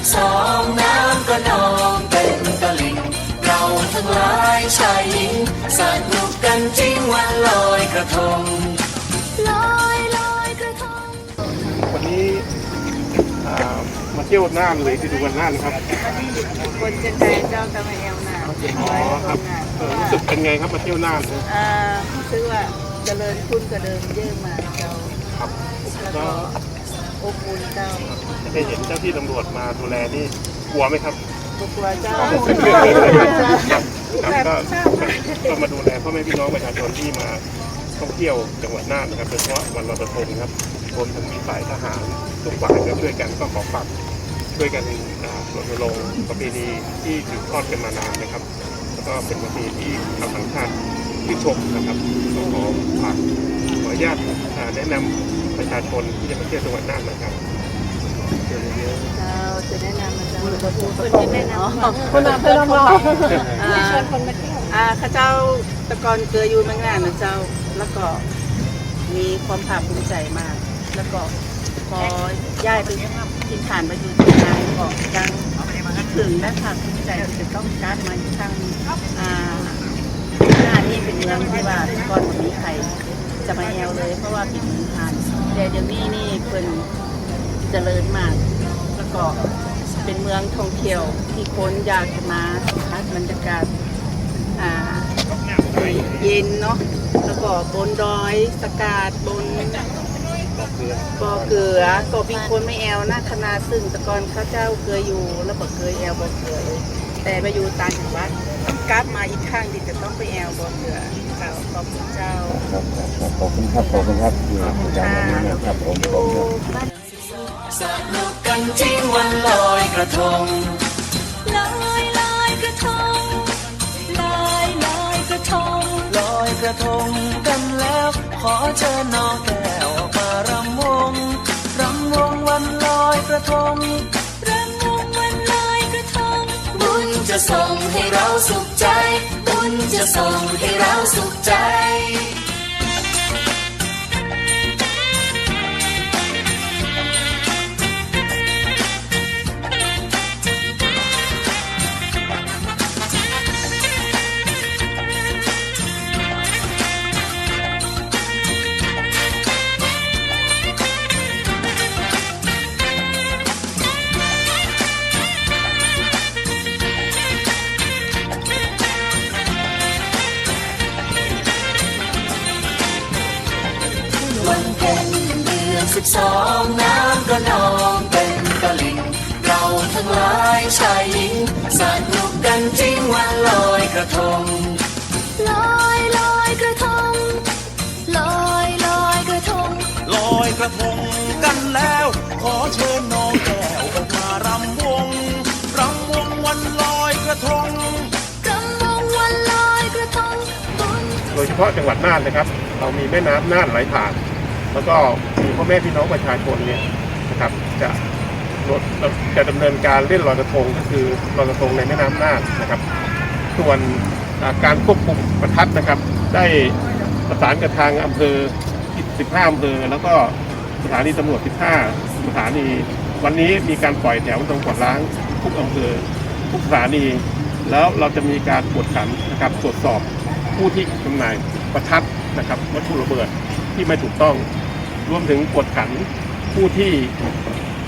สิบสองน้ำก็นองเต็มตลิ่งเราทั้งหลายชายหญิงสนุกกันจริงวันลอยกระทงลอยลอยกระทง วันนี้อ่ามาเที่ยวน่านเลยที่ดูวันน่านครับคนจะใจเจ้ากำมะเอวหนาอ๋อครับเออรู้สึกเป็นไงครับมาเที่ยวน่านอ่าซื้อว่าเจริญคุณกระเดิมเยอะมาเจ้าครับแล้วก็ ก็ อบอุ่นเจ้าได้เห็นเจ้าที่ตำรวจมาดูแลนี่กลัวไหมครับบุกลัวเจ้าครับก็ก็มาดูแลพ่อแม่พี่น้องประชาชนที่มาท่องเที่ยวจังหวัดน่านนะครับโดยเฉพาะวันลอยกระทงครับรวมถึงมีฝ่ายทหารทุกฝ่ายก็ช่วยกันก็ขอฝากช่วยกันรณรงค์ประเพณีที่สืบทอดกันมานานนะครับ แล้วก็เป็นประเพณีที่ชาวต่างชาติ ที่นชมนะครับก็ขอฝากขออนุญาตอ่าแนะนำประชาชนที่จะมาเที่ยวจังหวัดน่านนะครับเชิญเยอะเจ้าจะแนะนำมาเจ้าคนที่แนะนำคนนำเพื่อนน้องอ่าอ่าข้าเจ้าแตะกอนเกลืออยู่เมืองน่านนะเจ้าแล้วก็มีความภาคภูมิใจมาก แล้วก็พอย้ายไปกินฐานมาอยู่ที่นายก็ยังคิดถึงและภาคภูมิใจที่จะต้องการมาอยู่ทางอ่าน่านนี่เป็นเมืองที่ว่าก่อนวันนี้ใครจะมาแอวเลย เพราะว่าเป็นเมืองทานแต่เดี๋ยวนี้นี่เพิ่นเจริญมากแล้วก็เป็นเมืองท่องเที่ยวที่คนอยากจะมาสัมผัสบรรยากาศอ่าเย็นเนาะแล้วก็บนดอยสกาดบนบ่อนบ่อเกลือก็มีคนไม่แอวนะคณะซึ่งตะกอนข้าเจ้าเคยอยู่แล้วบ่เคยแอวบ่เกลือเลยแต่ไปอยู่ต่างจังหวัด กลับมาอีกครั้งที่จะต้องไปแอวบ่อเกลือเจ้าขอบคุณเจ้าครับครับขอบคุณครับขอบคุณครับที่อาจารย์วันนี้นะครับผมผมครับสนุกกันจริงวันลอยกระทงลอยลอยกระทงลอยลอยกระทงลอยกระทงกันแล้วขอเชิญน้องแก้วออกมารำวงรำวงวันลอยกระทง จะส่งให้เราสุขใจ บุญจะส่งให้เราสุขใจ สิบสองน้ำก็นองเต็มตลิ่งเราทั้งหลายชายหญิงสนุกกันจริงวันลอยกระทงลอยลอยกระทงลอยลอยกระทงลอยกระทงกันแล้ว ขอเชิญน้องแก้วมารำวงรำวงวันลอยกระทงรำวงวันลอยกระทงโดยเฉพาะจังหวัดน่านนะครับ เรามีแม่น้ำน่านไหลผ่าน แล้วก็มีพ่อแม่พี่น้องประชาชนเนี่ยนะครับจะรถจะดำเนินการเล่นลอยกระทงก็คือลอยกระทงในแม่น้ำน่านนะครับ ส่วนการควบคุมประทัดนะครับ ได้ประสานกับทางอำเภอ 15อำเภอแล้วก็สถานีตำรวจ 15 สถานี วันนี้มีการปล่อยแถวตรงกวาดล้างทุกอำเภอทุกสถานี แล้วเราจะมีการตรวจขันนะครับตรวจสอบผู้ที่จำหน่ายประทัดนะครับวัตถุระเบิดที่ไม่ถูกต้อง รวมถึงกดขันผู้ที่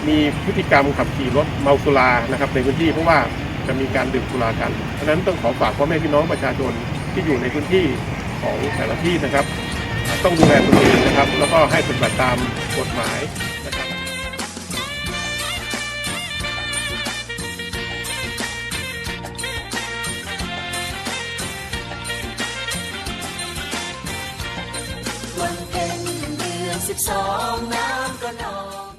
มีพฤติกรรมขับขี่รถเมาสุรานะครับในพื้นที่เพราะว่าจะมีการดื่มสุรากันเพราะนั้นต้องขอฝากพ่อแม่พี่น้องประชาชนที่อยู่ในพื้นที่ของแต่ละที่นะครับ ต้องดูแลตัวเองนะครับ แล้วก็ให้ปฏิบัติตามกฎหมาย music song, now I'm gonna know.